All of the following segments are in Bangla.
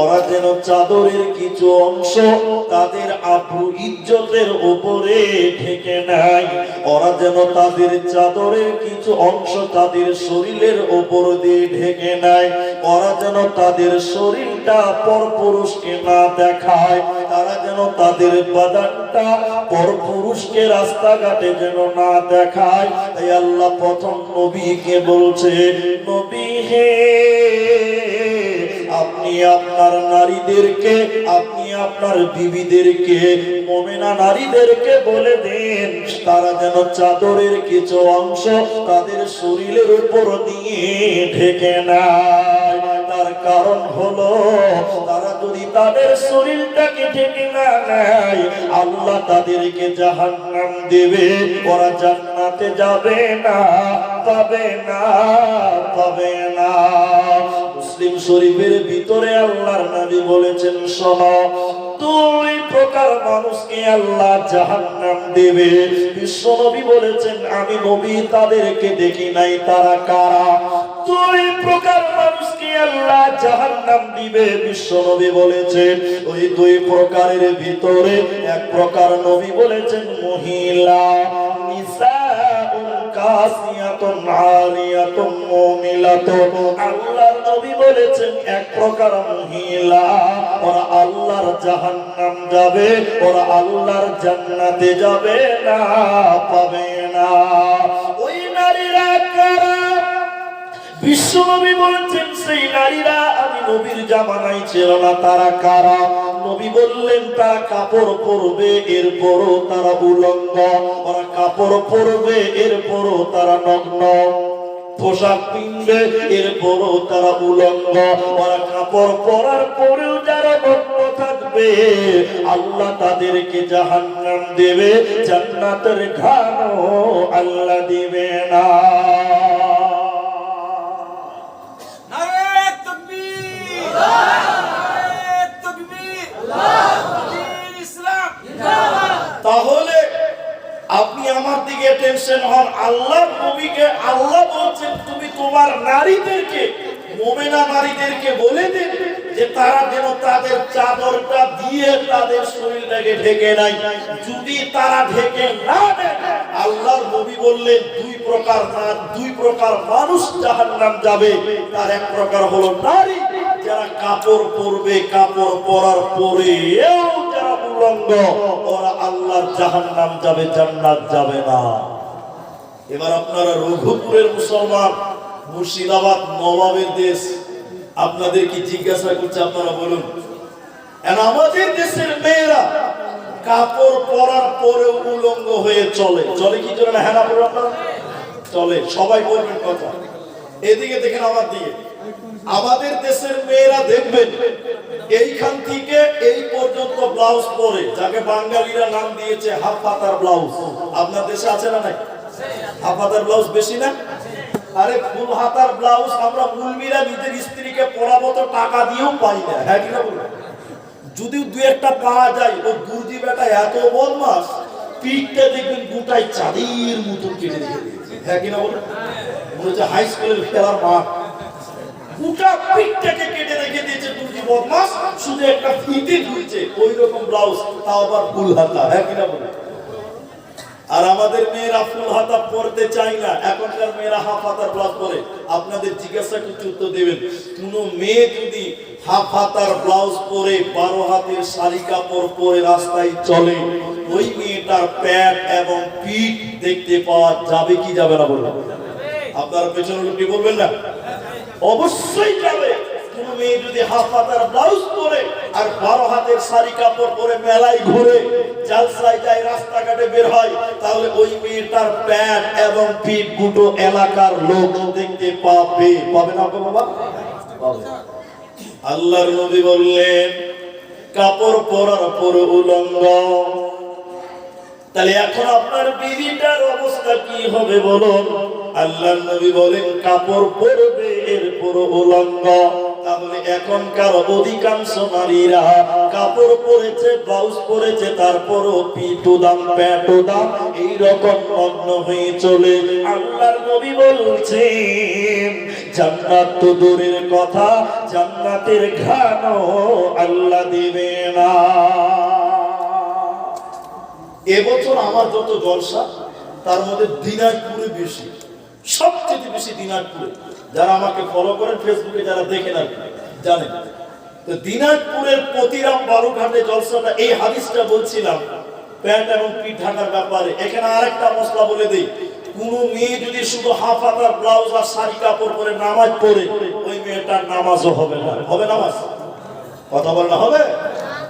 ওরা যেন চাদরের কিছু অংশ তাদের আব্রু ইজ্জতের উপরে ঢেকে নাই ওরা যেন তাদের চাদরের কিছু অংশ তাদের শরীরের উপর দিয়ে ঢেকে নাই ওরা যেন তাদের শরীরটা পরপুরুষকে না দেখায়। তারা যেন তাদের বাদানটা পরপুরুষকে রাস্তাঘাটে যেন না দেখায়। তাই আল্লাহ প্রথম নবীকে বলছে, নবী হে আপনি আপনার নারীদেরকে, আপনি আপনার বিবিদেরকে, মোমেনা নারীদেরকে বলে দেন, তারা যেন চাদরের কিছু অংশ তাদের শরীরের উপর দিয়ে ঢেকে নেয়। তার কারণ হলো, তারা যদি তাদের শরীরটাকে ঢেকে না নেয়, আল্লাহ তাদেরকে জাহান্নাম দেবে। ওরা জান্নাতে যাবে না, পাবে না পাবে না। মুসলিম শরীফের ভিতরে আল্লাহর নবী বলেছেন, শোনো, দুই প্রকার মানুষকে আল্লাহ জাহান্নাম দেবে। বিশ্ব নবী বলেছেন, আমি নবী তাদেরকে দেখি নাই, তারা কারা? দুই প্রকার মানুষকে আল্লাহ জাহান্নাম দিবে, বিশ্ব নবী বলেছেন। ওই দুই প্রকারের ভিতরে এক প্রকার নবী বলেছেন, মহিলা। নবী বলেছেন, এক প্রকার মহিলা, ওরা আল্লাহর জাহান্নাম যাবে, ওরা আল্লাহর জান্নাতে যাবে না, পাবে না। ওই নারীরা কারা? বিশ্বনবী বলেছেন, সেই নারীরা আমি নবীর জামানায় ছিল না, তারা কারা? নবী বললেন তারা কাপড় পরবে, এরপরও তারা উলঙ্গ। ওরা কাপড় পরবে, এরপরও তারা নগ্ন। পোশাক পিনবে, এরপরও তারা উলঙ্গ। ওরা কাপড় পরার পরেও যারা নগ্ন থাকবে, আল্লাহ তাদেরকে জাহান্নাম দেবে, জান্নাতের ঘানও আল্লাহ দিবে না। আমার দিকে টেনশন হন। আল্লাহ নবীকে, আল্লাহ বলছেন, তুমি তোমার নারীদেরকে, মোমেনা নারীদেরকে বলে দিন যে তারা যেন তাদের চাদরটা দিয়ে তাদের শরীরটাকে ঢেকে নাই যদি তারা ঢেকে না আল্লাহর নবী বললেন, দুই প্রকার না দুই প্রকার মানুষ জাহান্নাম যাবে। তার এক প্রকার হলো নারী, যারা কাপড় পরবে, কাপড় পরার পরেও উলঙ্গ ওরা আল্লাহর জাহান্নাম যাবে, জান্নাত যাবে না। এবার আপনারা রঘুপুরের মুসলমান, মুর্শিদাবাদ, নবাবের দেশ, আপনাদের কি জিজ্ঞাসা করছে আপনারা বলুন? আমাদের দেশের মেয়েরা কাপড় পরার পরেও উলঙ্গ হয়ে চলে। চলে কি চলে না? হ্যাঁ চলে। সবাই বলবেন কথা। এদিকে দেখেন আমার দিকে। আমাদের দেশের মেয়েরা দেখবেন, এইখান থেকে এই পর্যন্ত ব্লাউজ পরে, যাকে বাঙালিরা নাম দিয়েছে হাফ পাতার ব্লাউজ আপনার দেশে আছে না নাই? হাফ হাতার ব্লাউজ বেশি না? আরে ফুল হাতার ব্লাউজ আমরা মুলমিরা নিজের স্ত্রীকে পরাবো তো টাকা দিয়েও পাই না হ্যাঁ কিনা বলুন? যদি দু একটা পাওয়া যায়, ও দুর্জি বেটা এত বদমাস, পিঠটা দেখবেন গোটাই চাঁদের মতন কেটে দিয়ে হ্যাঁ কিনা বলুন? মনে হচ্ছে হাই স্কুলের খেলার মাঠ। গোটা পিঠটাকে কেটে রেখে দিয়েছে বদমাস শুধু একটা ফিতে ঢুকছে ওই রকম ব্লাউজ তাও আবার ফুল হাতা হ্যাঁ কিনা বলুন আর আমাদের মেয়েরা ফুল হাতা পরতে না, এখনকার মেয়েরা হাফ হাতার ব্লাউজ পরে। আপনাদের জিজ্ঞাসা কিছু উত্তর দেবেন, কোন মেয়ে যদি হাফ হাতার ব্লাউজ পরে, বারো হাতের শাড়ি কাপড় পরে রাস্তায় চলে, ওই মেয়েটার প্যাট এবং পিঠ দেখতে পাওয়া যাবে কি যাবে না বলবেন আপনারা পেছনে বলবেন না? অবশ্যই যাবে। কোনো মেয়ে যদি হাফ হাতার ব্লাউজ পরে আর বারো হাতের শাড়ি কাপড় পরে মেলায় ঘুরে, জালসায় যায়, রাস্তাঘাটে বের হয়, তাহলে ওই মেয়েটার প্যান্ট এবং পিঠ গুটো এলাকার লোক দেখতে পাবে। পাবে না বাবা? আল্লাহর নবী বললেন, কাপড় পরার পরে উলঙ্গ। তাহলে এখন আপনার বিবিটার অবস্থা কি হবে বলুন? আল্লাহ নবী বলেন, কাপড় পরবে এর পুরো উলঙ্গ। তাহলে এখনকার অধিকাংশ নারীরা কাপড় পরেছে ব্লাউজ পরেছে, তারপরও পিটু দাম প্যাটু দাম এইরকম নগ্ন হয়ে চলে। আল্লাহর নবী বলছেন, জান্নাত তো দূরের কথা, জান্নাতের ঘানও আল্লাহ দিবে না। এবছর আমার যত জলসা, তার মধ্যে দিনাজপুরে বেশি। সবচেয়ে বেশি দিনাজপুরে। যারা আমাকে ফলো করেন ফেসবুকে যারা দেখেন আর জানেন। তো দিনাজপুরের প্রতিরাম বালুঘাটে জলসাটা, এই হাদিসটা বলছিলাম, প্যান্ট এবং পিঠ ঢাকার ব্যাপারে। এখানে আরেকটা মশলা বলে দিই, কোন মেয়ে যদি শুধু হাফ হাতার ব্লাউজ আর শাড়ি কাপড় পরে নামাজ পড়ে, ওই মেয়েটার নামাজও হবে না। হবে নামাজ? কথা বললে হবে?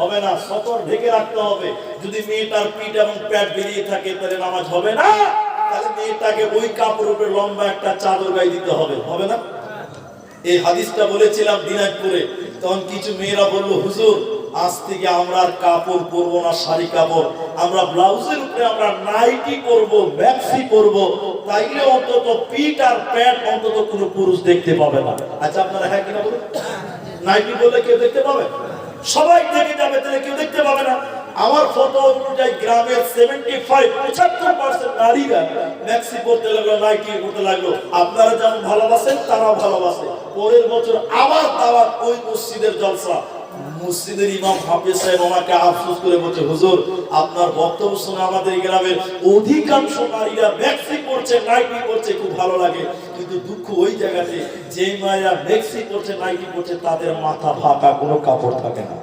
হবে না। সতর ঢেকে রাখতে হবে। যদি মেয়েটার পিঠ এবং প্যাট বেরিয়ে থাকে, তাহলে নামাজ হবে না। তাহলে মেয়েটাকে ওই কাপড় লম্বা একটা চাদর গায়ে দিতে হবে হবে না? এই হাদিসটা বলেছিলাম দিনাজপুরে, তখন কিছু মেয়েরা বলল, হুজুর, আজ থেকে আমরা আর কাপড় পরবো না, শাড়ি কাপড়। আমরা ব্লাউজের উপরে আমরা নাইটি করব ম্যাক্সি করব তাইলে অন্তত পিঠ আর প্যান্ট অন্তত কোনো পুরুষ দেখতে পাবে না। আচ্ছা আপনারা হ্যাঁ কিনা বলুন? নাইটি বললে কেউ দেখতে পাবে? সবাই দেখে যাবে, তাহলে কেউ দেখতে পাবে না। আমার ফটো অনুযায়ী গ্রামের সেভেন্টি ফাইভ পঁচাত্তর পার্সেন্ট নারীরা ম্যাক্সি পড়তে লাগল নাইটি করতে লাগল। আপনারা যেমন ভালোবাসেন, তারাও ভালোবাসে। পরের বছর আবার দাওয়াত ওই মসজিদের জলসা। মসজিদের ইমাম হাফিজ সাহেব আমাকে আফসোস করে বলছে, হুজুর, আপনার বক্তব্য শুনে আমাদের গ্রামের অধিকাংশ নারীরা ম্যাক্সি পড়ছে নাইটি পড়ছে, খুব ভালো লাগে। কিন্তু দুঃখ ওই জায়গাতে যে মায়েরা ম্যাক্সি পড়ছে নাইটি পড়ছে, তাদের মাথা ফাঁকা, কোনো কাপড় থাকে না।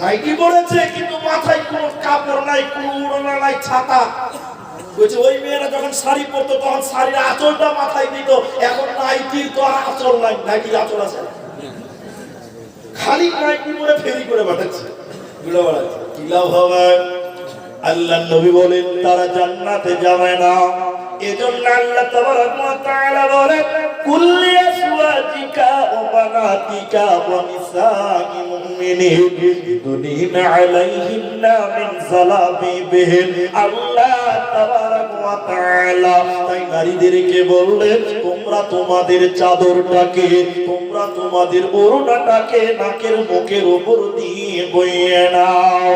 নাইটি পড়েছে কিন্তু মাথায় কোনো কাপড় নাই, কোনো উড়না নাই, ছাতা। বলছে, ওই মেয়েরা যখন শাড়ি পরতো, তখন শাড়ির আঁচলটা মাথায় দিত। এখন নাইটির তো আর আঁচল নাই, নাইটির আঁচল আছে খালি নাইটি পরে ফেরি করে বেড়াচ্ছে। আল্লাহ নবী বলেন, তারা জান্নাতে যাবে না। এজন্য আল্লাহ তাবারক ওয়া তাআলা বলেন, কুল্লি ওয়া নিসাই মুমিনিন। দুনিনা আলাইহিন্না মিন সালাবিবিহিন আল্লাহ তাবারক তাই তোমরা তোমাদের চাদরটাকে, তোমরা তোমাদের ওড়নাটাকে নাকের মুখের উপর দিয়ে বইয়ে নাও।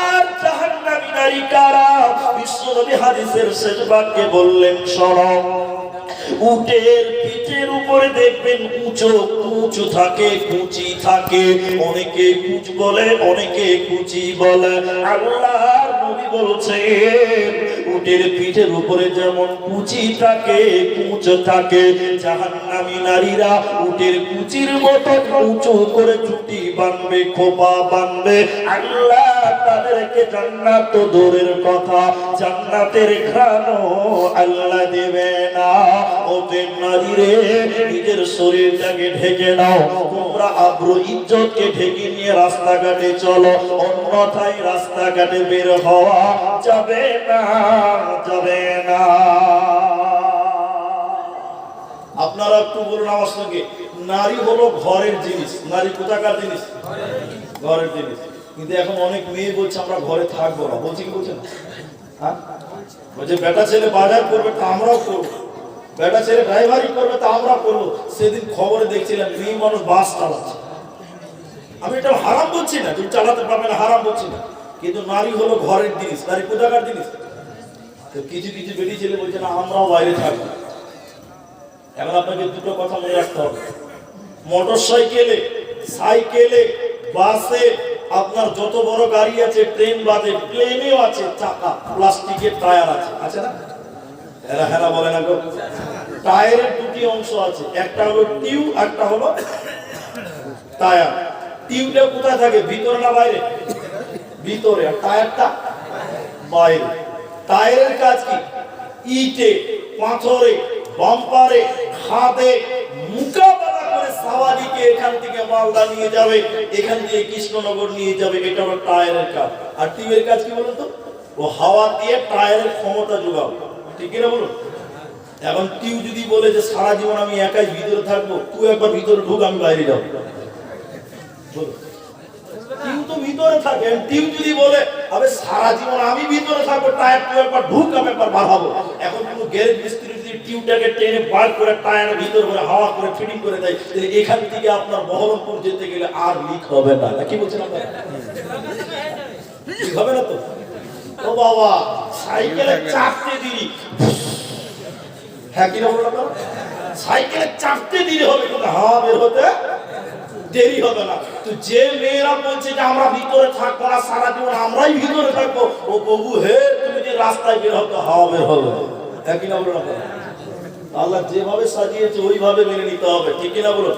আর জাহান্নামী নারী কারা? বিশ্বনবী হাদিসের শেষ বাক্যে বললেন, শোনো উটের পিঠের উপরে দেখবেন কুচো কুচু থাকে, কুচি থাকে। অনেকে কুচ বলে, অনেকে কুচি বলে। আল্লাহর নবী বলছেন উটের পিঠের উপরে যেমন কুচি থাকে, কুচ থাকে, জাহান্নামী নারীরা উটের কুচির মতো উঁচু করে ছুটি বানবে, খোপা বানবে। আল্লাহ তাদেরকে জান্নাত দূরের কথা, জান্নাতের ঘ্রাণও আল্লাহ দেবে না। ওদের নারী রে নিজের শরীরটাকে ঢেকে নাও, তোমরা আব্রু ইজ্জতকে ঢেকে নিয়ে রাস্তাঘাটে চলো, অন্যথায় রাস্তাঘাটে বের হওয়া যাবে না যাবে না। আপনারা একটু বলুন আমার সঙ্গে, নারী হলো ঘরের জিনিস, নারী কোথাকার জিনিস? ঘরের জিনিস। কিন্তু এখন অনেক মেয়ে বলছে আমরা ঘরে থাকব না। বলছে কি বলছে না হ্যাঁ? বলছে, বেটা ছেলে বাজার করবে তা আমরাও করব। বেটা ছেলে ড্রাইভারি করবে তা আমরা করব। সেদিন খবরে দেখছিলাম, মেয়ে মানুষ বাস চালাচ্ছে। আমি এটা হারাম বলছি না, তুমি চালাতে পারবে না, হারাম বলছি না। কিন্তু নারী হলো ঘরের জিনিস, নারী কোথাকার জিনিস। তো কিছু কিছু বেরিয়ে ছেলে বলছে, না, আমরাও বাইরে থাকব। এখন আপনাকে দুটো কথা মনে রাখতে হবে। মোটর সাইকেলে সাইকেলে, বাসে আপনার যত বড় গাড়ি আছে, ট্রেন বাজে, প্লেনেও আছে চাকা, প্লাস্টিকের টায়ার আছে। আছে না? হেরা হেরা বলে না গো। টায়ারের দুটি অংশ আছে, একটা হলো টিউ, একটা হলো টায়ার। টিউটা কোথায় থাকে? ভিতরে না বাইরে? ভিতরে আর টায়ারটা বাইরে। টায়ারের কাজ কি? ইটে, পাথরে, বাম্পারে খাদে মোকাবেলা করে সাওয়ারিকে এখান থেকে মালদা নিয়ে যাবে, এখান থেকে কৃষ্ণনগর নিয়ে যাবে, এটা হলো টায়ারের কাজ। আর টিউবের কাজ কি বলুন তো? ও হাওয়া দিয়ে টায়ারের ক্ষমতা যোগাবে ঠিক কিনা বলুন? এখন টিউ যদি বলে যে সারা জীবন আমি একাই ভিতরে থাকব, তুই একবার ভিতরে ঢুক, আমি বাইরে যাব। টিউ তো ভিতরে থাকে। টিউ যদি বলে, আবে সারা জীবন আমি ভিতরে থাকব, টায়ার তুই একবার ঢুক, আমি একবার বাড়াবো এখন কোনো গ্যারেজ মিস্ত্রি যদি টিউটাকে টেনে বার করে টায়ার ভিতর করে, হাওয়া করে, ফিটিং করে দেয়, তাহলে এখান থেকে আপনার বহরমপুর যেতে গেলে আর লিক হবে না। কি বলছেন আপনারা? হবে না তো? ও বাবা সাইকেলে চাপতে দিই হ্যাঁ কি আপনারা? সাইকেলে চাপতে দিলে হবে, কিন্তু হাওয়া বের হতে দেরি হবে না। তো যে মেয়েরা বলছে যে আমরা ভিতরে থাকব না সারা জীবন আমরাই ভিতরে থাকব, ও প্রভু হে, তুমি যে রাস্তায় বের হতো হবে। হবে একই না আপনারা? আল্লাহ যেভাবে সাজিয়েছে, ওইভাবে মেনে নিতে হবে, ঠিক না বলো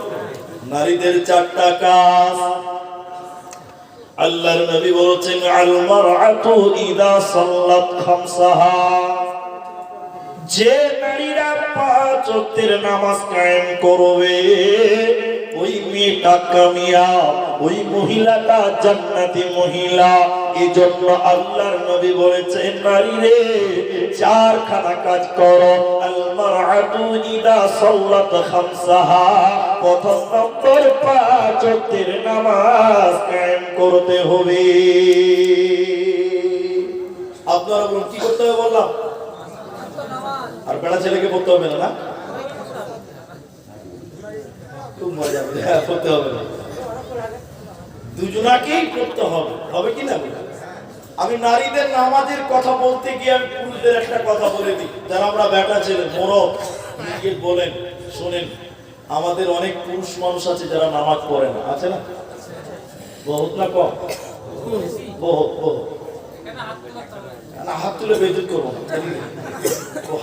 নারীদের চারটা কাজ। আল্লাহর নবী বলেছেন আল মারআতু ইদা সাল্লাত খামসাহা। যে নারীরা পাঁচ ওয়াক্তের নামাজ কায়েম করবে ওই মেয়েটা কামিয়াব ওই মহিলাটা জান্নাতি মহিলা। এই জন্য আল্লাহর নবী বলেছেন, নারী রে কাজ ইদা সাল্লাত খামসাহা। প্রথম নম্বর, পাঁচ ওয়াক্তের নামাজ কায়েম করতে হবে। আপনারা কি করতে হবে বললাম? আর বেড়া ছেলেকে পড়তে হবে না? হ্যাঁ আমি নারীদের নামাজের কথা বলতে গিয়ে আমি পুরুষদের একটা কথা বলে দিই। যারা আমরা বেটা ছেলে বলেন, শোনেন, আমাদের অনেক পুরুষ মানুষ আছে যারা নামাজ পড়ে না। আছে না? বহুত না কম? বহুত বহুত। না, হাত তুলে বেজত করব না।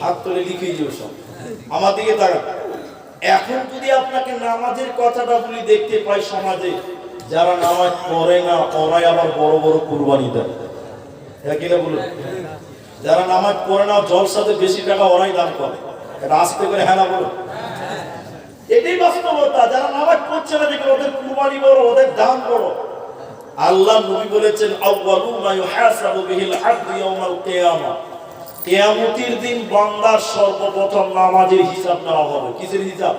হাত তুলে লিখেই যাও সব। আমার দিকে তাকান। এখন যদি আপনাকে নামাজের কথাটা বলি দেখতে পাই সমাজে, যারা নামাজ পড়ে না, ওরাই আবার বড় বড় কুরবানি দেয়। কিনা বলুন? যারা নামাজ পড়ে না, জলসাতে বেশি টাকা ওরাই দান করে। আস্তে করে হ্যাঁ না বলুন? এটাই বাস্তবতা। যারা নামাজ পড়ছে না দেখে ওদের কুরবানি বড়, ওদের দান বড়। আল্লাহ নবী বলেছেন, আউয়ালু মা ইউহাসাবু বিহিল আবদু ইয়াউমাল কিয়ামা। কিয়ামতের দিন বান্দার সর্বপ্রথম নামাজের হিসাব নেওয়া হবে। কিসের হিসাব?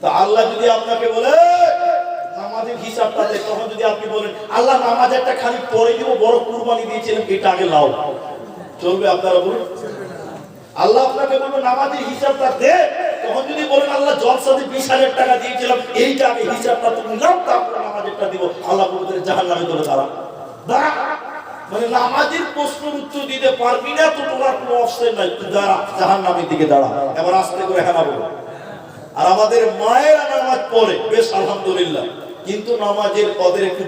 তা আল্লাহ যদি আপনাকে বলে, নামাজের হিসাবটা তখন যদি আপনি বলেন, আল্লাহ নামাজ একটা খালি পরে বড় কুরবানি দিয়েছিলেন, এটা আগে চলবে আপনারা বলুন? আল্লাহ আপনাকে নামাজের হিসাবটা দে। তখন যদি বলেন, আল্লাহ বিশ হাজার টাকা দিয়েছিলাম, এইটা আমি হিসাবটা তুমি দিব। আল্লাহ মানে নামাজের প্রশ্ন উত্তর দিতে পারবি না কোনো নাই। তুই নামের দিকে এবার আস্তে করে হ্যাঁ আর আমাদের মায়েরা নামাজ পড়ে, বেশ আলহামদুলিল্লাহ। কিন্তু নামাজের পদের একটু